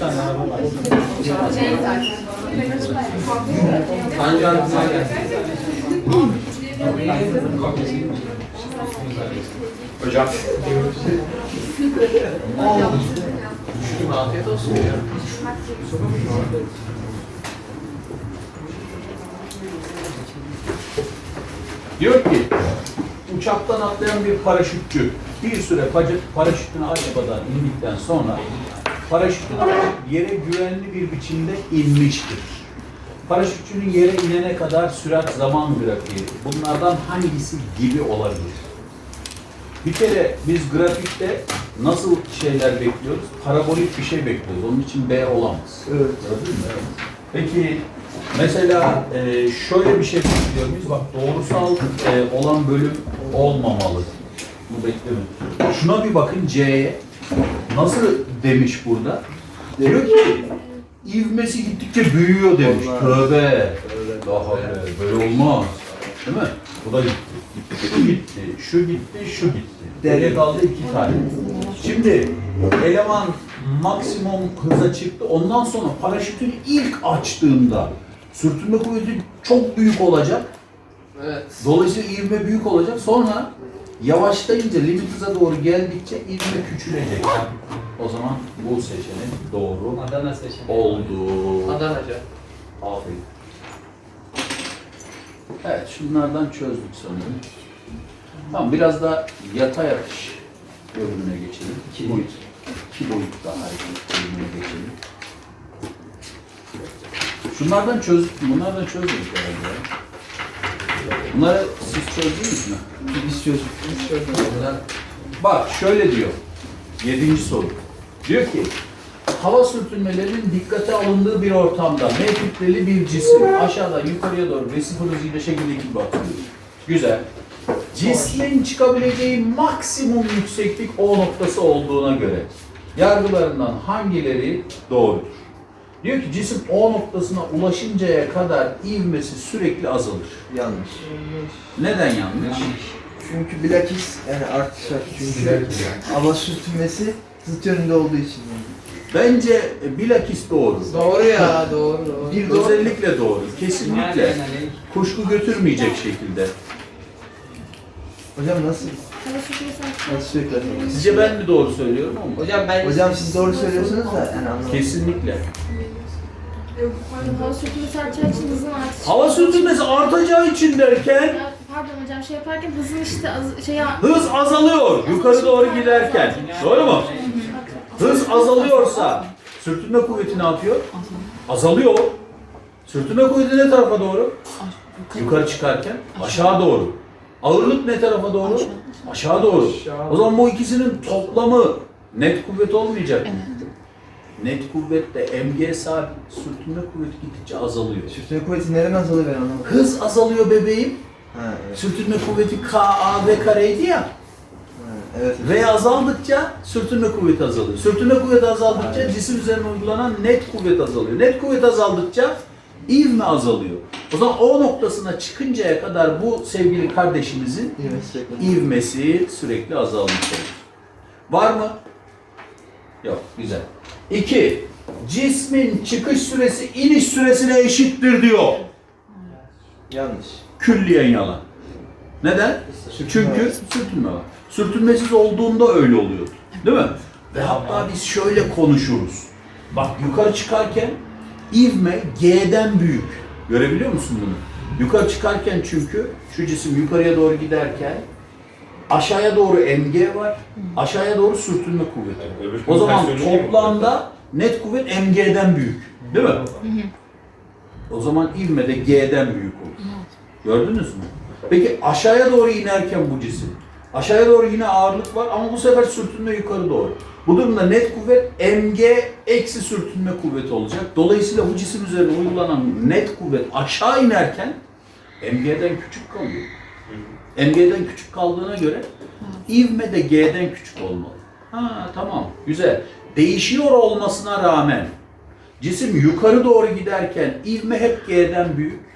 tane araba var. Tancan gelsin. Hocam. Düştüm afiyet olsun ya. Diyor ki uçaktan atlayan bir paraşütçü bir süre paraşütünü arabadan indikten sonra paraşütünü alıp yere güvenli bir biçimde inmiştir. Paraşütçünün yere inene kadar sürat zaman grafiği bunlardan hangisi gibi olabilir? Bir kere biz grafikte nasıl şeyler bekliyoruz? Parabolik bir şey bekliyoruz. Onun için B olamaz. Evet. Gördün mü? Peki mesela e, şöyle bir şey bekliyor muyuz? Bak doğrusal e, olan bölüm olmamalı. Bu bekleme. Şuna bir bakın C'ye. Nasıl demiş burada? Diyor ki ivmesi gittikçe büyüyor demiş. Allah. Tövbe. Daha böyle olmaz. Değil mi? Bu da gitti. Şu gitti, şu gitti, şu gitti. Geriye kaldı iki tane. Şimdi eleman maksimum hıza çıktı. Ondan sonra paraşütünü ilk açtığında sürtünme kuvveti çok büyük olacak. Evet. Dolayısıyla ivme büyük olacak. Sonra yavaşlayınca limit hıza doğru geldikçe ivme küçülecek. O zaman bu seçenek doğru Adana seçeneği. oldu. Adana'ca. Aferin. Evet, şunlardan çözdük sanırım. Tamam, biraz da yatay akış bölümüne geçelim. İki boyut. İki boyut daha hareket bölümüne geçelim. Şunlardan çözdük, bunlardan çözdük herhalde. Bunları siz çözdünüz mü? Biz çocuk. Biz çocuk. Bak şöyle diyor. Yedinci soru. Diyor ki hava sürtünmelerinin dikkate alındığı bir ortamda M kütleli bir cisim aşağıdan yukarıya doğru resif hızıyla şekildeki gibi atılıyor. Güzel. Cismin çıkabileceği maksimum yükseklik O noktası olduğuna göre yargılarından hangileri doğrudur? Diyor ki cisim O noktasına ulaşıncaya kadar ivmesi sürekli azalır. Yanlış. Neden yanlış? Çünkü bilakis yani artacak çünkü hava sürtünmesi zıt yönünde olduğu için yani. Bence e, bilakis doğru. Doğru ya doğru. doğru. Bir doğru. Özellikle doğru. Kesinlikle. Kuşku götürmeyecek şekilde. Hocam nasıl? Nasıl sürekli? Sizce ben mi doğru söylüyorum ama? Hocam ben Hocam siz doğru söylüyorsunuz da yani anlamadım. Kesinlikle. Hava sürtünmesi artacağı için hızın artışı. Hava sürtünmesi artacağı için derken Ya, Pardon hocam şey yaparken hızın işte az, şey hız azalıyor yukarı doğru giderken. Doğru mu? Hız azalıyorsa sürtünme kuvveti ne yapıyor? Azalıyor. Sürtünme kuvveti ne tarafa doğru? Yukarı çıkarken aşağı doğru. Ağırlık ne tarafa doğru? Aşağı doğru. O zaman bu ikisinin toplamı net kuvvet olmayacak mı? Net kuvvetle mg sabit, sürtünme kuvveti gittikçe azalıyor. Sürtünme kuvveti nereden azalıyor ben anlamadım. Hız azalıyor bebeğim. Ha evet. Sürtünme kuvveti K, A, V kareydi ya. Ha, evet. V azaldıkça sürtünme kuvveti azalıyor. Sürtünme kuvveti azaldıkça cisim üzerine uygulanan net kuvvet azalıyor. Net kuvvet azaldıkça ivme azalıyor. O zaman O noktasına çıkıncaya kadar bu sevgili kardeşimizin ivmesi sürekli azalmış olur. Var mı? Yok, güzel. İki, cismin çıkış süresi iniş süresine eşittir diyor. Yanlış. Külliyen yalan. Neden? Çünkü sürtünme var. Sürtünmesiz olduğunda öyle oluyor. Değil mi? Ve hatta biz şöyle konuşuruz. Bak yukarı çıkarken ivme G'den büyük. Görebiliyor musun bunu? Yukarı çıkarken çünkü şu cisim yukarıya doğru giderken aşağıya doğru mg var. Aşağıya doğru sürtünme kuvveti. O zaman toplamda net kuvvet mg'den büyük. Değil mi? O zaman ivme de G'den büyük olur. Gördünüz mü? Peki aşağıya doğru inerken bu cisim. Aşağıya doğru yine ağırlık var ama bu sefer sürtünme yukarı doğru. Bu durumda net kuvvet mg eksi sürtünme kuvveti olacak. Dolayısıyla bu cisim üzerine uygulanan net kuvvet aşağı inerken mg'den küçük kalıyor. Mg'den küçük kaldığına göre ivme de g'den küçük olmalı. Ha tamam güzel. Değişiyor olmasına rağmen cisim yukarı doğru giderken ivme hep g'den büyük.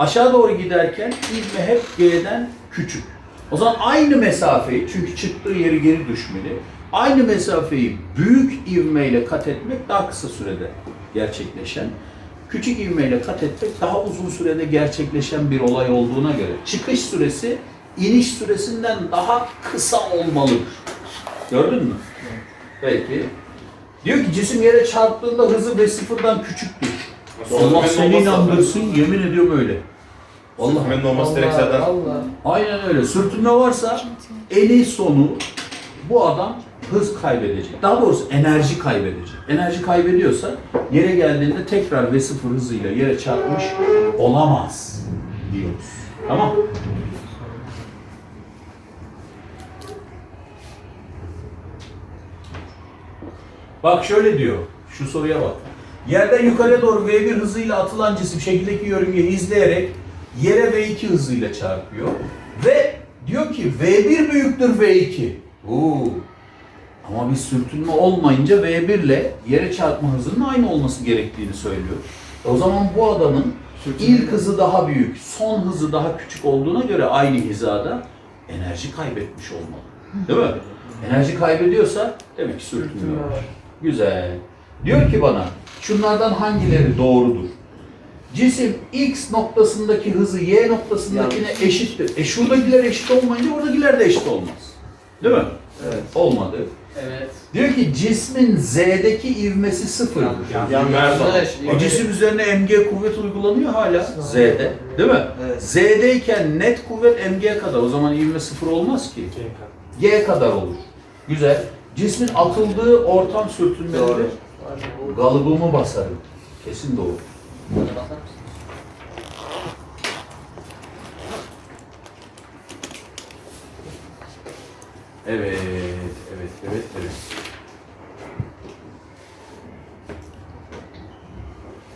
Aşağı doğru giderken ivme hep G'den küçük. O zaman aynı mesafeyi, çünkü çıktığı yeri geri düşmeli. Aynı mesafeyi büyük ivmeyle kat etmek daha kısa sürede gerçekleşen, küçük ivmeyle kat etmek daha uzun sürede gerçekleşen bir olay olduğuna göre çıkış süresi iniş süresinden daha kısa olmalıdır. Gördün mü? Peki. Diyor ki cisim yere çarptığında hızı v sıfırdan küçüktür. Allah seni inandırsın, yemin ediyorum öyle. Vallahi. Sürtünmenin olması direkt zaten Allah. Aynen öyle. Sürtünme varsa eni sonu bu adam hız kaybedecek. Daha doğrusu enerji kaybedecek. Enerji kaybediyorsa yere geldiğinde tekrar v sıfır hızıyla yere çarpmış olamaz diyoruz. Tamam Bak şöyle diyor. Şu soruya bak. Yerden yukarıya doğru V1 hızıyla atılan cisim şekildeki yörüngeyi izleyerek yere V2 hızıyla çarpıyor. Ve diyor ki V1 büyüktür V2. Oo. Ama bir sürtünme olmayınca V1 ile yere çarpma hızının aynı olması gerektiğini söylüyor. O zaman bu adamın ilk hızı daha büyük, son hızı daha küçük olduğuna göre aynı hizada enerji kaybetmiş olmalı. Değil mi? Enerji kaybediyorsa demek ki sürtünme var. Güzel. Diyor ki bana şunlardan hangileri doğrudur? Cisim X noktasındaki hızı Y noktasındakine eşittir. E şuradakiler eşit olmayınca oradakiler de eşit olmaz. Değil mi? Evet. Olmadı. Evet. Diyor ki cismin Z'deki ivmesi sıfırdır. yanlış. E, cisim üzerine mg kuvvet uygulanıyor hala Z'de. Değil mi? Evet. Z'deyken net kuvvet mg'ye kadar. O zaman ivme sıfır olmaz ki. G kadar olur. Güzel. Cismin atıldığı ortam sürtünmelidir. Doğru. Galıbımı basarım. Kesin doğru. Evet, evet, evet, evet.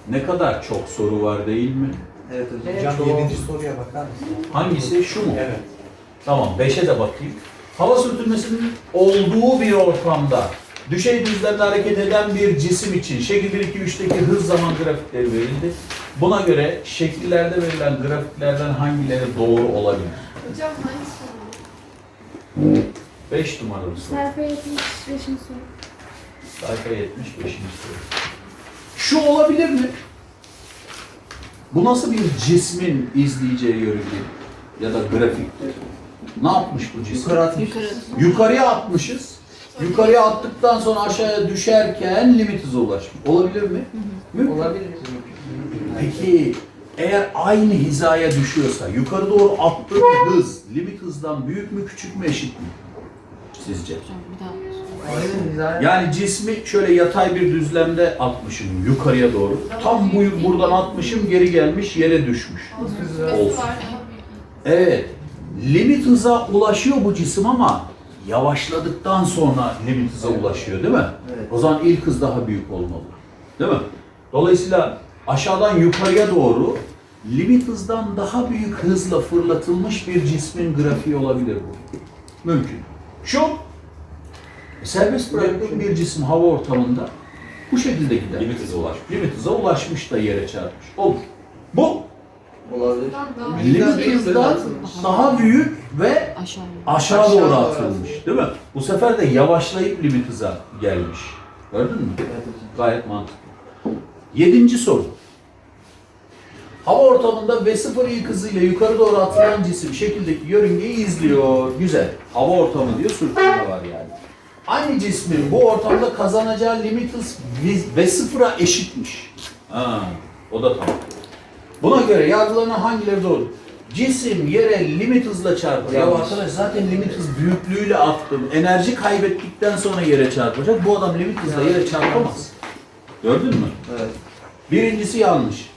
Ne kadar çok soru var değil mi? Evet hocam. Evet. Hocam 7. soruya bakar mısın? Hangisi? Şu mu? Evet. Tamam, 5'e de bakayım. Hava sürtünmesinin olduğu bir ortamda düşey düzlemde hareket eden bir cisim için şekil 1, 2, 3'teki hız zaman grafikleri verildi. Buna göre şekillerde verilen grafiklerden hangileri doğru olabilir? Hocam hangi soru? 5 numaralı soru. Sayfa 75. soru. Sayfa 75. soru. Şu olabilir mi? Bu nasıl bir cismin izleyeceği yörünge ya da grafiktir? Ne yapmış bu cisim? Yukarı atmış. Yukarıya atmışız. Yukarıya attıktan sonra aşağıya düşerken limit hıza ulaşmış. Olabilir mi? Mümkün. Olabilir. Peki eğer aynı hizaya düşüyorsa yukarı doğru attığı hız limit hızdan büyük mü küçük mü eşit mi? Sizce? Yani cismi şöyle yatay bir düzlemde atmışım yukarıya doğru. Tam bu buradan atmışım geri gelmiş yere düşmüş. Olsun. Evet. Limit hıza ulaşıyor bu cisim ama yavaşladıktan sonra limit hıza ulaşıyor değil mi? O zaman ilk hız daha büyük olmalı. Değil mi? Dolayısıyla aşağıdan yukarıya doğru limit hızdan daha büyük hızla fırlatılmış bir cismin grafiği olabilir bu. Mümkün. Şu serbest bıraktığım bir cisim hava ortamında bu şekilde gider. limit hızı ulaşmış. Limit hıza ulaşmış da yere çarpmış. Olur. Bu Olabilir. limit hızdan daha büyük ve Aşağı. aşağı Aşağı doğru doğru atılmış. Değil mi? Bu sefer de yavaşlayıp limit hıza gelmiş. Gördün mü? Evet hocam. Gayet mantıklı. Yedinci soru. Hava ortamında V0 ilk hızıyla yukarı doğru atılan cisim şekildeki yörüngeyi izliyor. Güzel. Hava ortamı diyor, sürtünme var yani. Aynı cismin bu ortamda kazanacağı limit hız V0'a eşitmiş. Ha, o da tamam. Buna göre yargılanan hangileri doğru? Cisim yere limit hızla çarpar. Ya arkadaş zaten limit hız büyüklüğüyle attım. Enerji kaybettikten sonra yere çarpacak. Bu adam limit hızla yere çarpamaz. Gördün mü? Evet. Birincisi yanlış.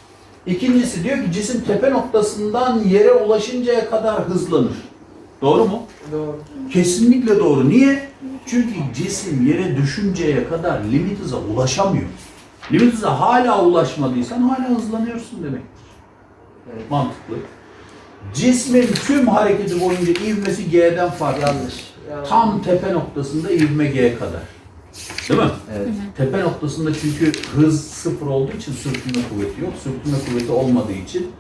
İkincisi diyor ki cisim tepe noktasından yere ulaşıncaya kadar hızlanır. Doğru mu? Doğru. Kesinlikle doğru. Niye? Çünkü cisim yere düşünceye kadar limit hıza ulaşamıyor. Limit hıza hala ulaşmadıysan hala hızlanıyorsun demek. Evet. Mantıklı. Cismin tüm hareketi boyunca ivmesi G'den farklı. Yanlış. Tam tepe noktasında ivme G kadar. Değil mi? Evet. Tepe noktasında çünkü hız sıfır olduğu için sürtünme kuvveti yok. Sürtünme kuvveti olmadığı için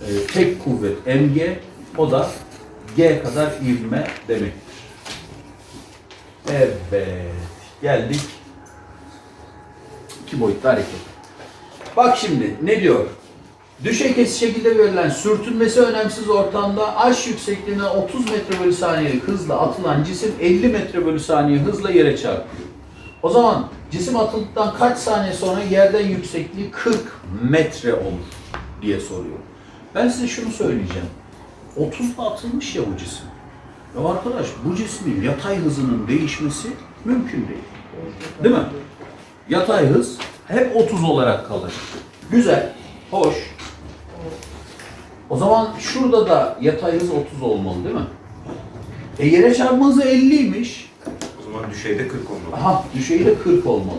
e, tek kuvvet mg o da g kadar ivme demektir. Evet. Geldik. İki boyutlu hareket. Bak şimdi ne diyor? Düşey kesiş şekilde verilen sürtünmesi önemsiz ortamda aş yüksekliğine 30 metre bölü saniyelik hızla atılan cisim 50 metre bölü saniye hızla yere çarpıyor. O zaman cisim atıldıktan kaç saniye sonra yerden yüksekliği 40 metre olur diye soruyor. Ben size şunu söyleyeceğim. 30'da atılmış ya bu cisim. Ya arkadaş bu cismin yatay hızının değişmesi mümkün değil. Değil mi? Yatay hız hep 30 olarak kalır. Güzel, hoş. O zaman şurada da yatay hız 30 olmalı değil mi? E yere çarpma hızı 50'ymiş. Zaman düşeyde 40 olmalı. Aha düşeyi de 40 olmalı.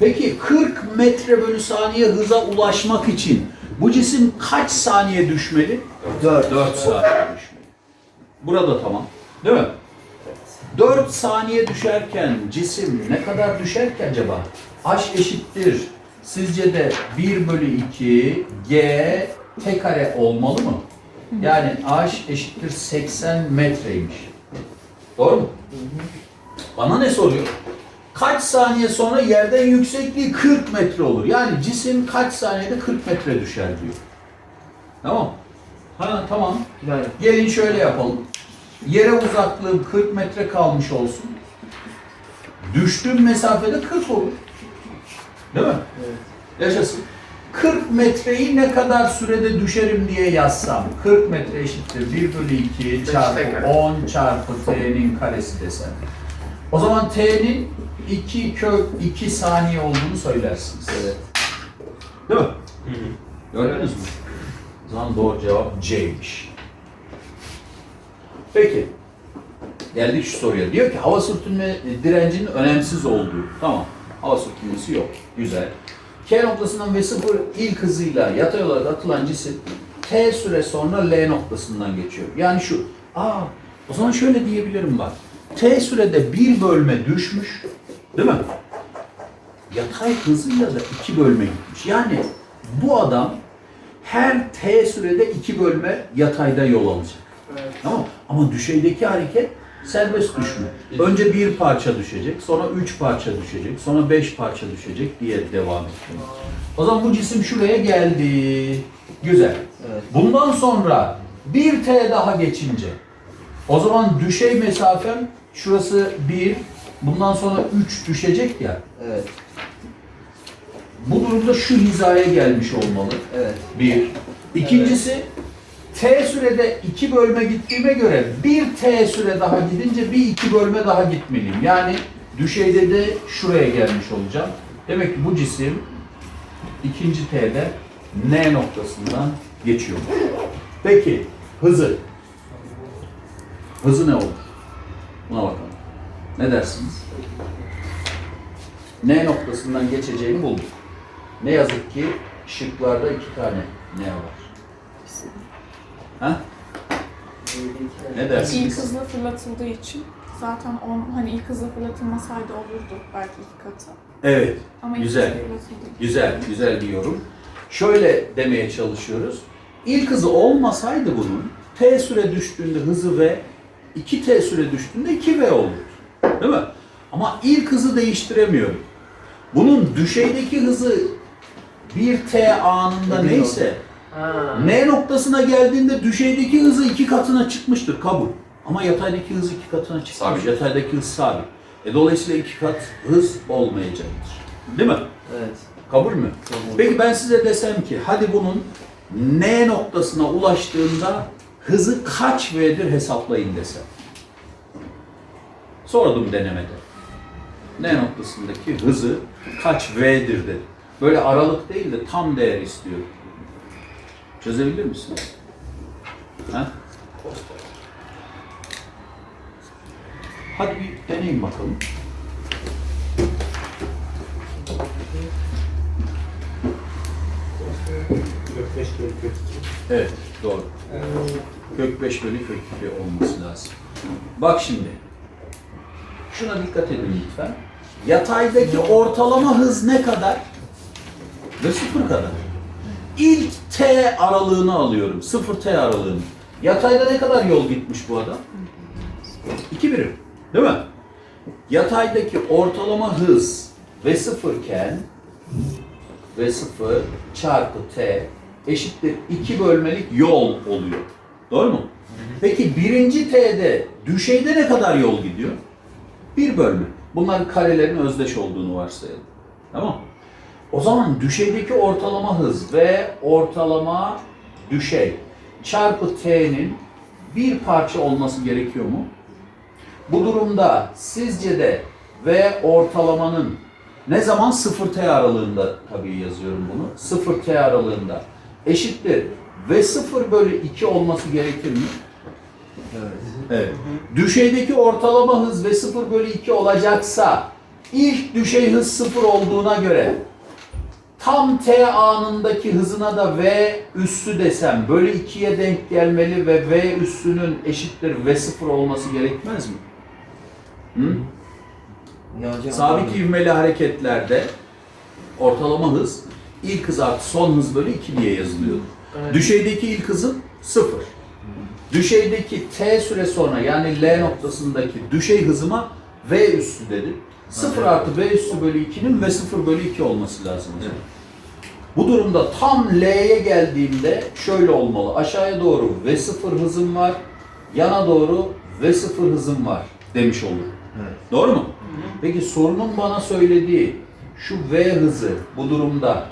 Peki 40 metre bölü saniye hıza ulaşmak için bu cisim kaç saniye düşmeli? 4. 4 saniye düşmeli. Burada tamam. Değil mi? 4 saniye düşerken cisim ne kadar düşer ki acaba? H eşittir. Sizce de 1 bölü 2 G T kare olmalı mı? Yani H eşittir 80 metreymiş. Doğru mu? Bana ne soruyor? Kaç saniye sonra yerden yüksekliği 40 metre olur? Yani cisim kaç saniyede 40 metre düşer diyor. Tamam. Ha tamam. Yani Gelin şöyle yapalım. Yere uzaklığım 40 metre kalmış olsun. Düştüğüm mesafede 40 olur. Değil mi? evet. Yaşasın. 40 metreyi ne kadar sürede düşerim diye yazsam. 40 metre eşittir 1 bölü 2 Beş çarpı dakika. 10 çarpı t'nin karesi desem. O zaman t'nin 2 kök 2 saniye olduğunu söylersiniz. Evet. Değil mi? Gördünüz mü? O zaman doğru cevap C'ymiş. Peki. Geldik şu soruya. Diyor ki hava sürtünme direncinin önemsiz olduğu. Tamam. Hava sürtünmesi yok. Güzel. K noktasından ve sıfır ilk hızıyla yatay olarak atılan cisim T süre sonra L noktasından geçiyor. Yani şu. Aa, o zaman şöyle diyebilirim bak. T sürede bir bölme düşmüş. Değil mi? yatay hızıyla da iki bölme gitmiş. Yani bu adam her t sürede iki bölme yatayda yol alacak. Evet. Tamam? Ama düşeydeki hareket serbest düşme. Önce bir parça düşecek, sonra üç parça düşecek, sonra beş parça düşecek diye devam ediyor. O zaman bu cisim şuraya geldi. Güzel. Evet. Bundan sonra bir t daha geçince o zaman düşey mesafem şurası bir, bundan sonra üç düşecek ya. Evet. Bu durumda şu hizaya gelmiş olmalı. Evet. Bir. İkincisi t sürede iki bölme gittiğime göre bir t süre daha gidince bir iki bölme daha gitmeliyim. Yani düşeyde de şuraya gelmiş olacağım. Demek ki bu cisim ikinci t'de n noktasından geçiyor. Peki hızı. Hızı ne olur? Buna bakalım. Ne dersiniz? N noktasından geçeceğini bulduk. Ne yazık ki şıklarda iki tane ne var. Ha? Ne İlk dersiniz? hızla fırlatıldığı için zaten on, hani ilk hızla fırlatılmasaydı olurdu belki iki katı. Evet. Ama ilk Güzel. Güzel, güzel bir yorum. Şöyle demeye çalışıyoruz. İlk hızı olmasaydı bunun t süre düştüğünde hızı v, 2t süre düştüğünde 2v olurdu. Değil mi? Ama ilk hızı değiştiremiyorum. Bunun düşeydeki hızı 1t anında Nedir neyse Ha. N noktasına geldiğinde düşeydeki hızı iki katına çıkmıştır kabul. Ama yataydaki hız iki katına çıkmış. Sabit. Yataydaki hız sabit. E, dolayısıyla iki kat hız olmayacaktır. Değil mi? Evet. Kabul mü? Kabul. Peki ben size desem ki hadi bunun N noktasına ulaştığında hızı kaç V'dir hesaplayın desem. Sordum denemede. N noktasındaki hızı kaç V'dir dedi. Böyle aralık değil de tam değer istiyorum. Çözebilir misiniz? Ha? Hadi bir deneyin bakalım. Evet, doğru. Kök 5 bölü kök 2 olması lazım. Bak şimdi. Şuna dikkat edin lütfen. Yataydaki ortalama hız ne kadar? Ve sıfır kadar. İlk T aralığını alıyorum. 0 T aralığını. Yatayda ne kadar yol gitmiş bu adam? 2 birim. Değil mi? Yataydaki ortalama hız v sıfırken v sıfır çarpı t eşittir 2 bölmelik yol oluyor. Doğru mu? Peki birinci t'de düşeyde ne kadar yol gidiyor? Bir bölme. Bunların karelerin özdeş olduğunu varsayalım. Tamam O zaman düşeydeki ortalama hız ve ortalama düşey çarpı t'nin bir parça olması gerekiyor mu? Bu durumda sizce de v ortalamanın ne zaman 0t aralığında tabii yazıyorum bunu. 0t aralığında eşittir v 0 bölü 2 olması gerekir mi? Evet. Evet. Düşeydeki ortalama hız ve 0 bölü 2 olacaksa ilk düşey hız 0 olduğuna göre tam t anındaki hızına da v üssü desem bölü 2'ye denk gelmeli ve v üssünün eşittir v 0 olması gerekmez mi? Hı? Sabit ivmeli hareketlerde ortalama hız ilk hız artı son hız bölü 2 diye yazılıyor. Evet. Düşeydeki ilk hızın 0. Düşeydeki t süre sonra yani L noktasındaki düşey hızıma V üssü dedim. 0 artı V üssü bölü 2'nin V 0 bölü 2 olması lazım. zaman. Bu durumda tam L'ye geldiğimde şöyle olmalı. Aşağıya doğru V 0 hızım var. Yana doğru V 0 hızım var demiş olur. Evet. Doğru mu? Peki sorunun bana söylediği şu V hızı bu durumda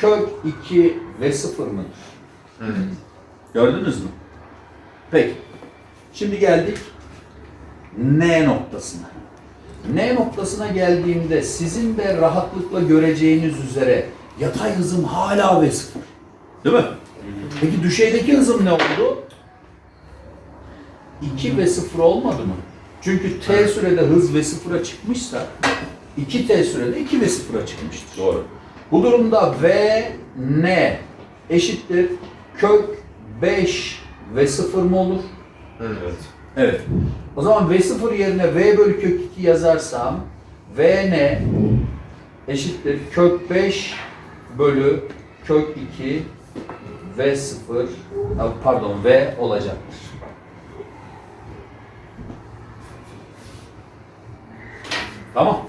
kök 2 V 0 mıdır? Evet. Gördünüz mü? Peki. Şimdi geldik N noktasına. N noktasına geldiğimde sizin de rahatlıkla göreceğiniz üzere yatay hızım hala V0. Değil mi? Peki düşeydeki hızım ne oldu? 2 ve 0 olmadı mı? Çünkü t sürede hız ve 0'a çıkmışsa 2t sürede 2 ve 0'a çıkmıştır. Doğru. Bu durumda v n eşittir kök 5 ve 0 mı olur? Evet. Evet. O zaman V0 yerine V bölü kök 2 yazarsam Vn eşittir kök 5 bölü kök 2 V0 ha, pardon V olacaktır. Tamam.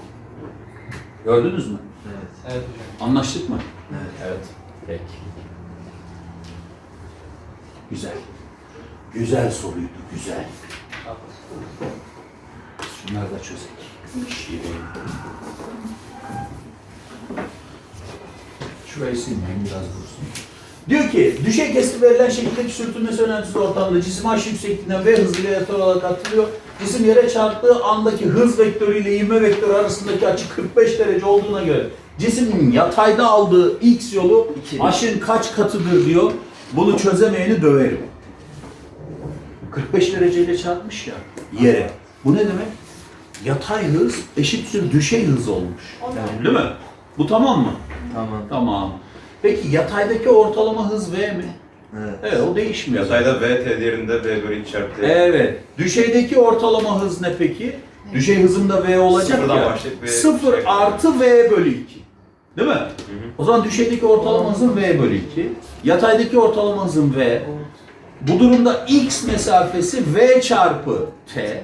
Gördünüz mü? Evet. Evet hocam. Anlaştık mı? Evet. Evet. Peki. Güzel. Güzel soruydu, güzel. Şunları da çözek. Şirin. Şurayı silmeyeyim biraz dursun. Diyor ki, düşey kesiti verilen şekildeki sürtünmesi önemsiz ortamda cisim h yüksekliğinden v hızıyla yatay olarak atılıyor. Cisim yere çarptığı andaki hız vektörü ile ivme vektörü arasındaki açı 45 derece olduğuna göre cismin yatayda aldığı x yolu h'ın kaç katıdır diyor. Bunu çözemeyeni döverim. 45 dereceyle çarpmış ya yere. Bu ne demek? Yatay hız eşittir düşey hız olmuş. Da Değil mi? Bu tamam mı? Tamam. Tamam. Peki yataydaki ortalama hız V mi? Evet. Evet o değişmiyor. Yatayda V t değerinde V bölü 2 çarpı T. Evet. Düşeydeki ortalama hız ne peki? Düşey hızında V olacak Sıfırdan ya. başlayıp V- 0 şey- artı V bölü 2. Değil mi? O zaman düşeydeki ortalama hızın V bölü 2. Yataydaki ortalama hızın V. Bu durumda x mesafesi V çarpı T.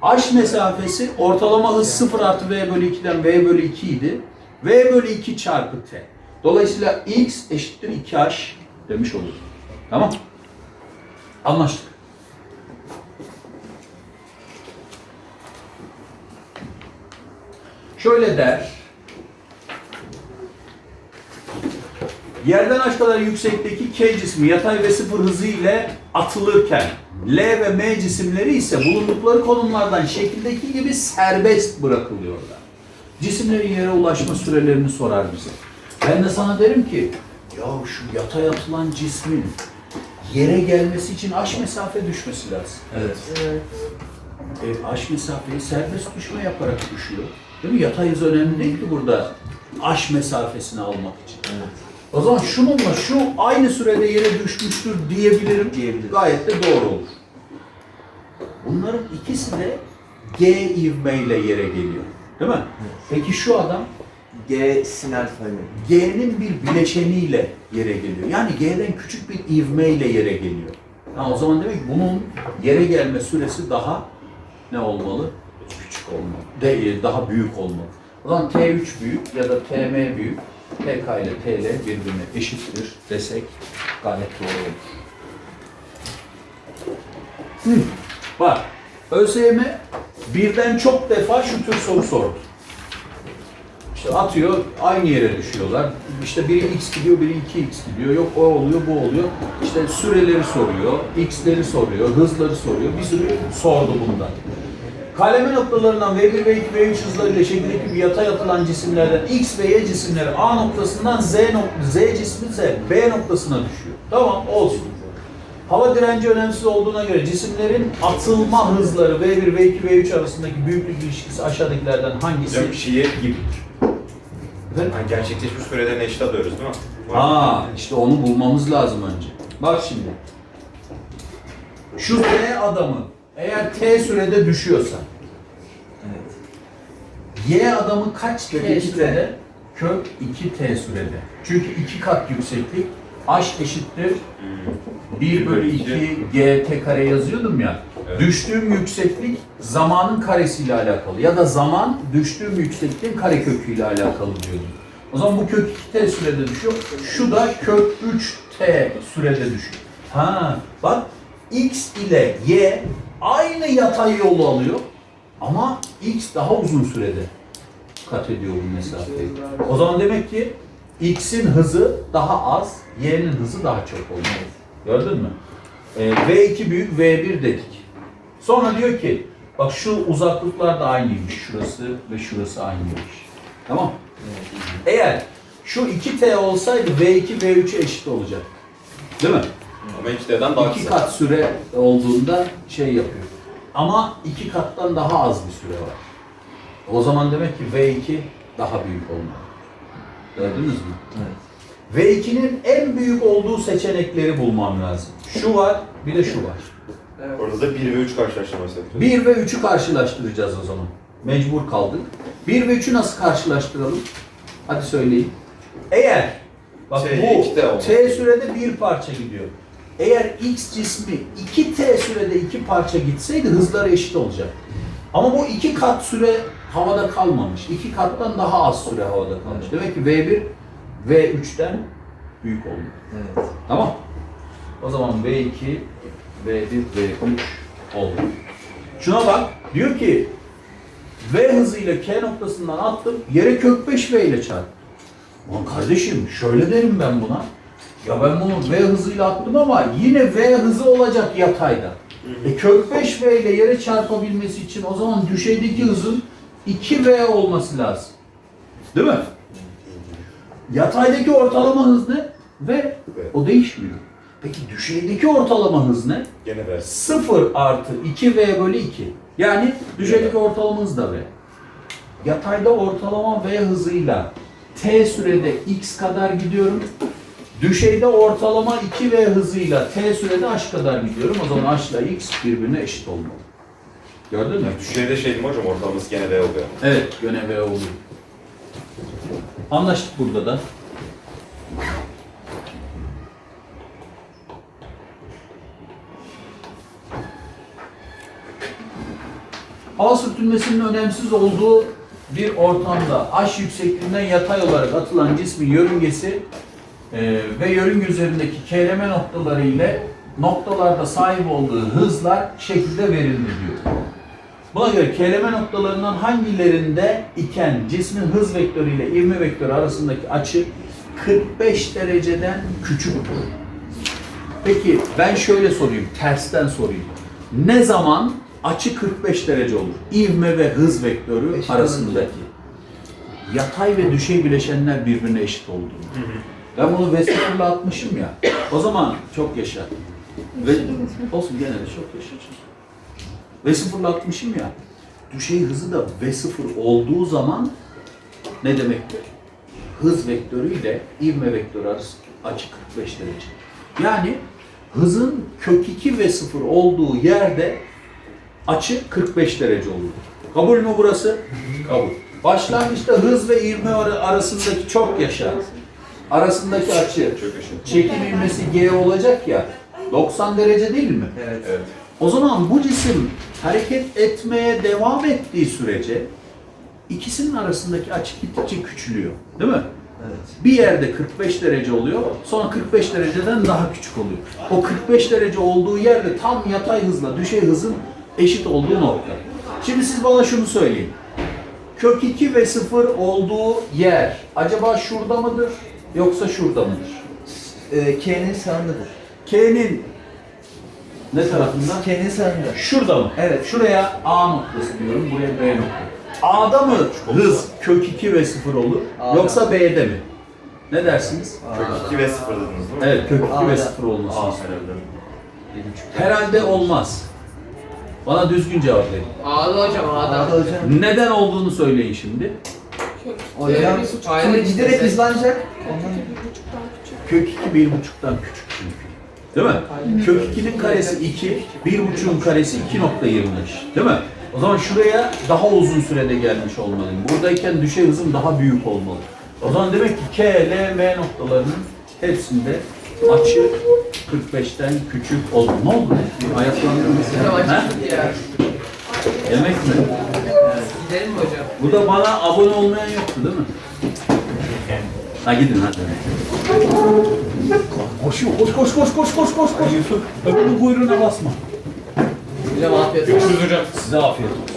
H mesafesi ortalama hız 0 artı V bölü 2'den V bölü 2 idi. V bölü 2 çarpı T. Dolayısıyla x eşittir 2H demiş olur. Tamam Anlaştık. Şöyle der. Yerden aş kadar yüksekteki K cismi yatay ve sıfır hızı ile atılırken L ve M cisimleri ise bulundukları konumlardan şekildeki gibi serbest bırakılıyorlar. Cisimlerin yere ulaşma sürelerini sorar bize. Ben de sana derim ki ya şu yatay atılan cismin yere gelmesi için aş mesafe düşmesi lazım. Evet. Evet. E, aş mesafeyi serbest düşme yaparak düşüyor. Değil mi? Yatay hız önemli değil ki burada aş mesafesini almak için. Evet. O zaman şununla şu aynı sürede yere düşmüştür diyebilirim. Diyebiliriz. Gayet de doğru olur. Bunların ikisi de G ivmeyle yere geliyor. Değil mi? Peki şu adam G sinal fali. G'nin bir bileşeniyle yere geliyor. Yani G'den küçük bir ivmeyle yere geliyor. Ha, o zaman demek ki bunun yere gelme süresi daha ne olmalı? Küçük olmalı. De, daha büyük olmalı. O zaman T3 büyük ya da TM büyük. TK ile TL birbirine eşittir desek gayet doğru olur. Hı. Bak, ÖSYM birden çok defa şu tür soru sordu. İşte atıyor, aynı yere düşüyorlar. İşte biri x gidiyor, biri 2x gidiyor. Yok o oluyor, bu oluyor. İşte süreleri soruyor, x'leri soruyor, hızları soruyor. Bir sürü sordu bundan. Kaleme noktalarından V1, V2, V3 hızlarıyla şekildeki bir yatay atılan cisimlerden X ve Y cisimleri A noktasından Z, nok- Z cismi Z B noktasına düşüyor. Tamam olsun. Hava direnci önemsiz olduğuna göre cisimlerin atılma hızları V1, V2, V3 arasındaki büyüklük ilişkisi aşağıdakilerden hangisi? Hocam şiir gibi. Yani gerçekleşmiş süreden eşit alıyoruz değil mi? Ha, işte onu bulmamız lazım önce. Bak şimdi. Şu Z adamı eğer T sürede düşüyorsa Evet. Y adamı kaç Kök T iki T. sürede? Kök 2T sürede. Çünkü iki kat yükseklik H eşittir 1 bölü 2 GT kare yazıyordum ya. Düştüğüm yükseklik zamanın karesiyle alakalı ya da zaman düştüğüm yüksekliğin kareköküyle alakalı diyordum. O zaman bu kök 2t sürede düşüyor. Şu da kök 3t sürede düşüyor. Ha, bak x ile y aynı yatay yolu alıyor ama x daha uzun sürede kat ediyor bu mesafeyi. O zaman demek ki x'in hızı daha az, y'nin hızı daha çok oluyor. Gördün mü? Ee, V2 büyük V1 dedik. Sonra diyor ki bak şu uzaklıklar da aynıymış. Şurası ve şurası aynıymış. Tamam. Eğer şu 2T olsaydı V2 V3'e eşit olacak. Değil mi? Ama iki T'den daha İki kısa. kat süre olduğunda şey yapıyor. Ama iki kattan daha az bir süre var. O zaman demek ki V2 daha büyük olmalı. Gördünüz mü? Evet. V2'nin en büyük olduğu seçenekleri bulmam lazım. Şu var, bir de şu var. Evet. Orada da 1 ve 3 karşılaştırması yapıyoruz. 1 ve 3'ü karşılaştıracağız o zaman. Mecbur kaldık. 1 ve 3'ü nasıl karşılaştıralım? Hadi söyleyin. Eğer bak T, bu. T sürede bir parça gidiyor. Eğer X cismi 2T sürede iki parça gitseydi hızları eşit olacak. Ama bu iki kat süre havada kalmamış. İki kattan daha az süre havada kalmış. Demek ki V1 V3'ten büyük oldu. Evet. Tamam. O zaman V2, V1, V3 oldu. Şuna bak. Diyor ki V hızıyla K noktasından attım. Yere kök 5 V ile çarp. Lan kardeşim şöyle derim ben buna. Ya ben bunu V hızıyla attım ama yine V hızı olacak yatayda. E kök 5 V ile yere çarpabilmesi için o zaman düşeydeki hızın 2 V olması lazım. Değil mi? Yataydaki ortalama hız ne? V. O değişmiyor. Peki düşeydeki ortalama hız ne? Gene ver. 0 artı 2V bölü 2. Yani düşeydeki ortalama hız da V. Yatayda ortalama V hızıyla T sürede X kadar gidiyorum. Düşeyde ortalama 2V hızıyla T sürede H kadar gidiyorum. O zaman H ile X birbirine eşit olmalı. Gördün mü? Düşeyde şey değil mi hocam? Ortalaması gene V oluyor. Evet, gene V oluyor. Anlaştık burada da. Hava sürtünmesinin önemsiz olduğu bir ortamda H yüksekliğinden yatay olarak atılan cismin yörüngesi e, ve yörünge üzerindeki keyleme noktaları ile noktalarda sahip olduğu hızlar şekilde verildi diyor. Buna göre keyleme noktalarından hangilerinde iken cismin hız vektörü ile ivme vektörü arasındaki açı 45 dereceden küçüktür. Peki ben şöyle sorayım, tersten sorayım. Ne zaman açı 45 derece olur? İvme ve hız vektörü Eşit arasındaki. Yatay ve düşey bileşenler birbirine eşit olduğunu. Ben bunu V sıfırla atmışım ya. O zaman çok yaşa. Ve, olsun gene de çok yaşa. V sıfırla atmışım ya. Düşey hızı da V sıfır olduğu zaman ne demektir? Hız vektörü ile ivme vektörü arası açı 45 derece. Yani hızın kök 2 ve 0 olduğu yerde açı 45 derece olur. Kabul mü burası? Kabul. Başlangıçta hız ve ivme ar- arasındaki çok yaşa. Arasındaki açı çekim ivmesi G olacak ya. 90 derece değil mi? Evet. Evet. O zaman bu cisim hareket etmeye devam ettiği sürece ikisinin arasındaki açı gittikçe küçülüyor. Değil mi? Evet. Bir yerde 45 derece oluyor, sonra 45 dereceden daha küçük oluyor. O 45 derece olduğu yerde tam yatay hızla düşey hızın eşit olduğu nokta. Şimdi siz bana şunu söyleyin. Kök 2 ve 0 olduğu yer acaba şurada mıdır yoksa şurada mıdır? Ee, K'nin sağındadır. K'nin ne tarafında? K'nin sağında. Şurada mı? Evet. Şuraya A noktası diyorum, buraya B noktası. A'da mı hız kök 2 ve 0 olur A'da. yoksa B'de mi? Ne dersiniz? Kök 2 ve 0 dediniz değil mi? Evet, kök 2 ve A'da. 0 olması Aa herhalde. Herhalde olmaz. Bana düzgün cevap verin. Ağda hocam ağda. Ağda hocam. Neden olduğunu söyleyin şimdi. Hocam şimdi giderek hızlanacak. Kök 2 bir buçuktan küçük çünkü. Değil mi? Kök 2'nin karesi 2, bir buçuğun karesi 2.25. Değil mi? O zaman şuraya daha uzun sürede gelmiş olmalıyım. Buradayken düşey hızım daha büyük olmalı. O zaman demek ki K, L, M noktalarının hepsinde açı 45'ten küçük olmalı. Ne oldu? Açık ya. Yemek mi? Gidelim mi hocam? Bu da bana abone olmayan yoktu değil mi? Ha gidin hadi. Koşuyor, koş koş koş koş koş koş koş. Öbürünün kuyruğuna basma. Hocam afiyet olsun. Size afiyet olsun.